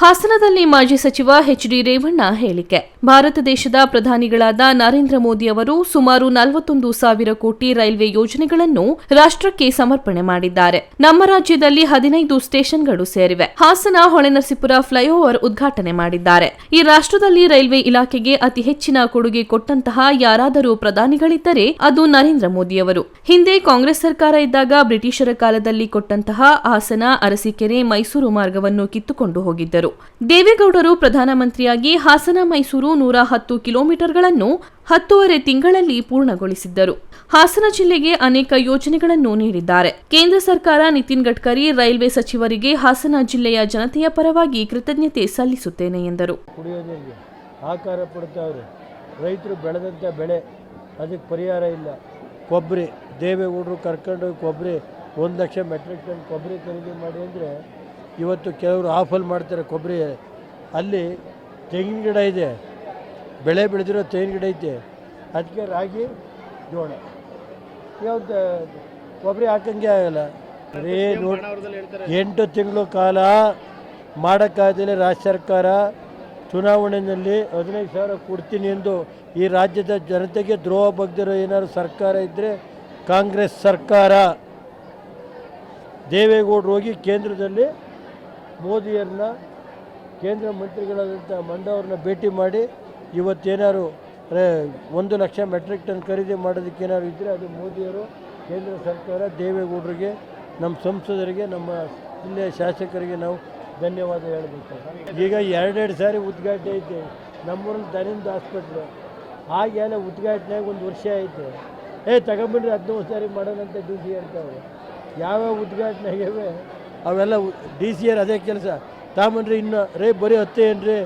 ಹಾಸನದಲ್ಲಿ ಮಾಜಿ ಸಚಿವ ಎಚ್ ಡಿ ರೇವಣ್ಣ ಹೇಳಿಕೆ. ಭಾರತ ದೇಶದ ಪ್ರಧಾನಿಗಳಾದ ನರೇಂದ್ರ ಮೋದಿ ಅವರು ಸುಮಾರು ನಲವತ್ತೊಂದು ಸಾವಿರ ಕೋಟಿ ರೈಲ್ವೆ ಯೋಜನೆಗಳನ್ನು ರಾಷ್ಟ್ರಕ್ಕೆ ಸಮರ್ಪಣೆ ಮಾಡಿದ್ದಾರೆ. ನಮ್ಮ ರಾಜ್ಯದಲ್ಲಿ ಹದಿನೈದು ಸ್ಟೇಷನ್ಗಳು ಸೇರಿವೆ. ಹಾಸನ ಹೊಳೆನರಸೀಪುರ ಫ್ಲೈಓವರ್ ಉದ್ಘಾಟನೆ ಮಾಡಿದ್ದಾರೆ. ಈ ರಾಷ್ಟ್ರದಲ್ಲಿ ರೈಲ್ವೆ ಇಲಾಖೆಗೆ ಅತಿ ಹೆಚ್ಚಿನ ಕೊಡುಗೆ ಕೊಟ್ಟಂತಹ ಯಾರಾದರೂ ಪ್ರಧಾನಿಗಳಿದ್ದರೆ ಅದು ನರೇಂದ್ರ ಮೋದಿಯವರು ಹಿಂದೆ ಕಾಂಗ್ರೆಸ್ ಸರ್ಕಾರ ಇದ್ದಾಗ ಬ್ರಿಟಿಷರ ಕಾಲದಲ್ಲಿ ಕೊಟ್ಟಂತಹ ಹಾಸನ, ಅರಸೀಕೆರೆ, ಮೈಸೂರು ಮಾರ್ಗವನ್ನು ಕಿತ್ತುಕೊಂಡು ಹೋಗಿದ್ದರು. ದೇವೇಗೌಡರು ಪ್ರಧಾನಮಂತ್ರಿಯಾಗಿ ಹಾಸನ, ಮೈಸೂರು ನೂರ ಹತ್ತು ಕಿಲೋಮೀಟರ್ಗಳನ್ನು ಹತ್ತೂವರೆ ತಿಂಗಳಲ್ಲಿ ಪೂರ್ಣಗೊಳಿಸಿದ್ದರು. ಹಾಸನ ಜಿಲ್ಲೆಗೆ ಅನೇಕ ಯೋಜನೆಗಳನ್ನು ನೀಡಿದ್ದಾರೆ. ಕೇಂದ್ರ ಸರ್ಕಾರ ನಿತಿನ್ ಗಡ್ಕರಿ ರೈಲ್ವೆ ಸಚಿವರಿಗೆ ಹಾಸನ ಜಿಲ್ಲೆಯ ಜನತೆಯ ಪರವಾಗಿ ಕೃತಜ್ಞತೆ ಸಲ್ಲಿಸುತ್ತೇನೆ ಎಂದರು. ಆಕಾರ ರೈತರು ಬೆಳೆದಂಥ ಬೆಳೆ. ಅದಕ್ಕೆ ಪರಿಹಾರ ಇಲ್ಲ. ಕೊಬ್ಬರಿ. ದೇವೇಗೌಡರು ಕರ್ಕೊಂಡು ಕೊಬ್ಬರಿ. ಒಂದು ಲಕ್ಷ ಮೆಟ್ರಿಕ್ ಟನ್ ಕೊಬ್ಬರಿ ಖರೀದಿ ಮಾಡಿ ಅಂದರೆ ಇವತ್ತು ಕೆಲವರು ಆಫಲ್ ಮಾಡ್ತಾರೆ ಕೊಬ್ಬರಿ. ಅಲ್ಲಿ ತೆಂಗಿನ ಗಿಡ ಇದೆ. ಬೆಳೆ ಬೆಳೆದಿರೋ ತೆಂಗಿನ ಗಿಡ ಐತೆ. ಅದಕ್ಕೆ ರಾಗಿ, ಜೋಳ. ಯಾವ್ದು, ಕೊಬ್ಬರಿ ಹಾಕಂಗೆ ಆಗಲ್ಲ. ಬರೀ ಎಂಟು ತಿಂಗಳು ಕಾಲ ಮಾಡೋಕ್ಕಾಗದಿಲ್ಲ ರಾಜ್ಯ ಸರ್ಕಾರ. ಚುನಾವಣೆಯಲ್ಲಿ ಹದಿನೈದು ಸಾವಿರ ಕೊಡ್ತೀನಿ ಎಂದು ಈ ರಾಜ್ಯದ ಜನತೆಗೆ ದ್ರೋಹ ಬಗ್ದಿರೋ ಏನಾದ್ರು ಸರ್ಕಾರ ಇದ್ದರೆ ಕಾಂಗ್ರೆಸ್ ಸರ್ಕಾರ. ದೇವೇಗೌಡರು ಹೋಗಿ ಕೇಂದ್ರದಲ್ಲಿ ಮೋದಿಯವ್ರನ್ನ ಕೇಂದ್ರ ಮಂತ್ರಿಗಳಾದಂಥ ಮಂಡವ್ರನ್ನ ಭೇಟಿ ಮಾಡಿ ಇವತ್ತೇನಾದ್ರು ಒಂದು ಲಕ್ಷ ಮೆಟ್ರಿಕ್ ಟನ್ ಖರೀದಿ ಮಾಡೋದಕ್ಕೆ ಏನಾದ್ರು ಇದ್ದರೆ ಅದು ಮೋದಿಯವರು ಕೇಂದ್ರ ಸರ್ಕಾರ, ದೇವೇಗೌಡರಿಗೆ, ನಮ್ಮ ಸಂಸದರಿಗೆ, ನಮ್ಮ ಜಿಲ್ಲೆಯ ಶಾಸಕರಿಗೆ ನಾವು ಧನ್ಯವಾದ ಹೇಳಬೇಕು. ಈಗ ಎರಡೆರಡು ಸಾರಿ ಉದ್ಘಾಟನೆ ಐತೆ. ನಮ್ಮೂರಲ್ಲಿ ದನಿಂದ ಹಾಸ್ಪಿಟ್ಲು ಹಾಗೆಲ್ಲ ಉದ್ಘಾಟನೆಗೆ ಒಂದು ವರ್ಷ ಐತೆ ಏ ತಗೊಂಬಿಡ್ರಿ ಹದಿನೈದು ಸಾರಿ ಮಾಡೋಣಂತ ಡ್ಯೂಟಿ ಹೇಳ್ತಾವೆ ಯಾವ್ಯಾವ ಉದ್ಘಾಟನೆಗೆ ಅವೆಲ್ಲ ಡಿ ಸಿ ಆರ್ ಅದೇ ಕೆಲಸ. ತಾಮನ್ರಿ ಇನ್ನು, ರೇ ಬರೀ ಹತ್ತು ಏನ್ರಿ,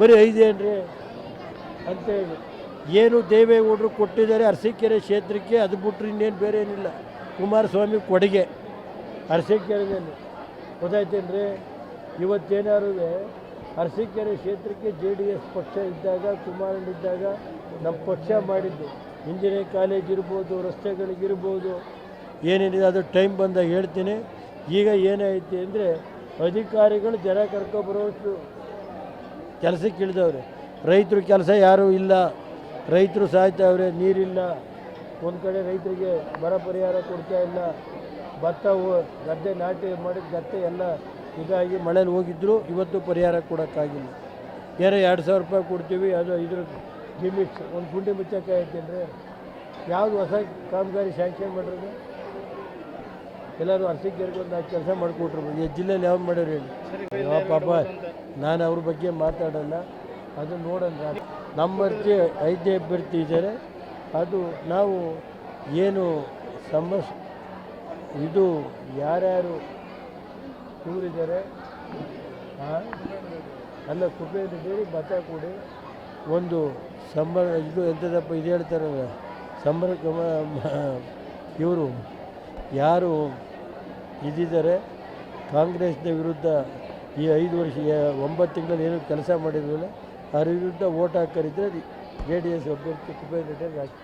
ಬರೀ ಐದು ಏನ್ರಿ ಅಂತೇಳಿ ಏನು ದೇವೇಗೌಡರು ಕೊಟ್ಟಿದ್ದಾರೆ ಅರಸೀಕೆರೆ ಕ್ಷೇತ್ರಕ್ಕೆ, ಅದು ಬಿಟ್ಟರೆ ಇನ್ನೇನು ಬೇರೆ ಏನಿಲ್ಲ. ಕುಮಾರಸ್ವಾಮಿ ಕೊಡುಗೆ ಅರಸೀಕೆರೆಯಲ್ಲಿ. ಗೊತ್ತಾಯ್ತೇನ್ರಿ? ಇವತ್ತೇನಾರು ಅರಸೀಕೆರೆ ಕ್ಷೇತ್ರಕ್ಕೆ ಜೆ ಡಿ ಎಸ್ ಪಕ್ಷ ಇದ್ದಾಗ, ಕುಮಾರಣ್ಣ ಇದ್ದಾಗ ನಮ್ಮ ಪಕ್ಷ ಮಾಡಿದ್ದು. ಇಂಜಿನಿಯರಿಂಗ್ ಕಾಲೇಜ್ ಇರ್ಬೋದು, ರಸ್ತೆಗಳಿಗಿರ್ಬೋದು. ಏನೇನಿದೆ ಅದು ಟೈಮ್ ಬಂದಾಗ ಹೇಳ್ತೀನಿ. ಈಗ ಏನೈತಿ ಅಂದರೆ ಅಧಿಕಾರಿಗಳು ಜನ ಕರ್ಕೊಬರೋಷ್ಟು ಕೆಲಸಕ್ಕೆ ಇಳಿದವ್ರೆ. ರೈತರು ಕೆಲಸ ಯಾರೂ ಇಲ್ಲ. ರೈತರು ಸಾಯ್ತಾವ್ರೆ, ನೀರಿಲ್ಲ. ಒಂದು ಕಡೆ ರೈತರಿಗೆ ಬರ ಪರಿಹಾರ ಕೊಡ್ತಾ ಇಲ್ಲ. ಭತ್ತ ಗದ್ದೆ ನಾಟಿ ಮಾಡಿದ ಗದ್ದೆ ಎಲ್ಲ ಇದಾಗಿ ಮಳೇಲಿ ಹೋಗಿದ್ರು. ಇವತ್ತು ಪರಿಹಾರ ಕೊಡೋಕ್ಕಾಗಿಲ್ಲ. ಏನೋ ಎರಡು ಸಾವಿರ ರೂಪಾಯಿ ಕೊಡ್ತೀವಿ, ಅದು ಇದ್ರ ಲಿಮಿಟ್ಸ್ ಒಂದು ಗುಂಡಿ ಮುಚ್ಚಕ್ಕೆ ಅಂದರೆ ಯಾವುದು ಹೊಸ ಕಾಮಗಾರಿ ಸ್ಯಾಂಕ್ಷನ್ ಮಾಡಿರೋದು? ಎಲ್ಲರೂ ಅರಸೀಕೆರೆಗೆ ಒಂದು ಕೆಲಸ ಮಾಡಿಕೊಟ್ರು. ಈ ಜಿಲ್ಲೆಯಲ್ಲಿ ಯಾವ್ದು ಮಾಡ್ಯಾರ ಹೇಳಿ. ಪಾಪ, ನಾನು ಅವ್ರ ಬಗ್ಗೆ ಮಾತಾಡಲ್ಲ. ಅದು ನೋಡೋಣ ನಮ್ಮ ಅರ್ಜಿ ಐದೇ ಅಭ್ಯರ್ಥಿ ಇದ್ದಾರೆ. ಅದು ನಾವು ಏನು ಸಮಸ್, ಇದು ಯಾರ್ಯಾರು ಇವರಿದ್ದಾರೆ ಅಲ್ಲ, ಕುಪೇಂದ್ರ ಬೇಡಿ ಭತ್ತ ಕೊಡಿ. ಒಂದು ಸಂಬರ ಇದು ಎಂಥದಪ್ಪ ಇದು ಹೇಳ್ತಾರಲ್ಲ ಸಂಬರ ಇವರು ಯಾರು ಇದ್ದಿದ್ದಾರೆ, ಕಾಂಗ್ರೆಸ್ನ ವಿರುದ್ಧ ಈ ಐದು ವರ್ಷ ಒಂಬತ್ತು ತಿಂಗಳಲ್ಲಿ ಏನು ಕೆಲಸ ಮಾಡಿದ್ರಲ್ಲ ಅವ್ರ ವಿರುದ್ಧ ಓಟ್ ಹಾಕರಿದ್ರೆ ಜೆ ಡಿ ಎಸ್ ಅಭ್ಯರ್ಥಿ ಕುಬೇರ್ ರೆಡ್ಡಿ ಹಾಕಿ